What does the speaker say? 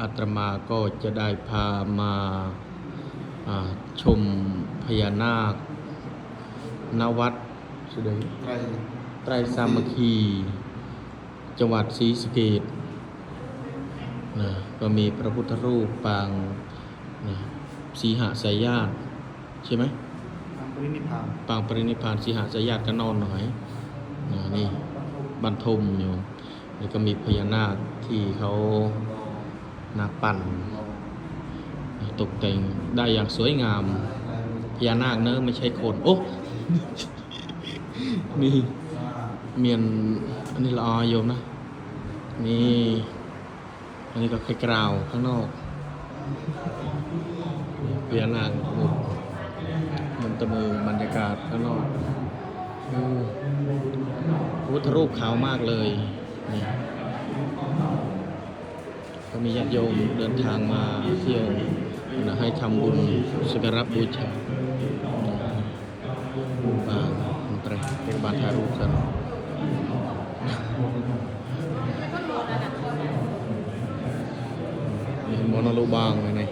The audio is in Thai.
อาตมาก็จะได้พามาอ่าชมพญานาคณวัดสุดยไตรไตรสามัคคี จังหวัดศรีสะเกษนะก็มีพระพุทธรูปปางนะสีหสายญาติใช่ไหมทางปรินิพพานปางปรินิพพานสีหสายญาติก็นอนหน่อยนะนี่บรรทมอยู่แล้วก็มีพญานาคที่เขา นาปั่นตกแต่งได้อย่างสวยงามพญานาคเนอะไม่ใช่คนโอ้มีเมียนอันนี้ละอโยมนะ นี่ อันนี้ก็ไข่กราวข้างนอกพญานาคหมดมันตะมือบรรยากาศข้างนอกอืมพระพุทธรูปขาวมากเลยนี่ ก็มีญาติโยมเดินทางมาเที่ยวนะให้ทำบุญสักการะบูชาบางมันไรเป็นบ้านถ่ารูปกันนี่มโนโลบางเลย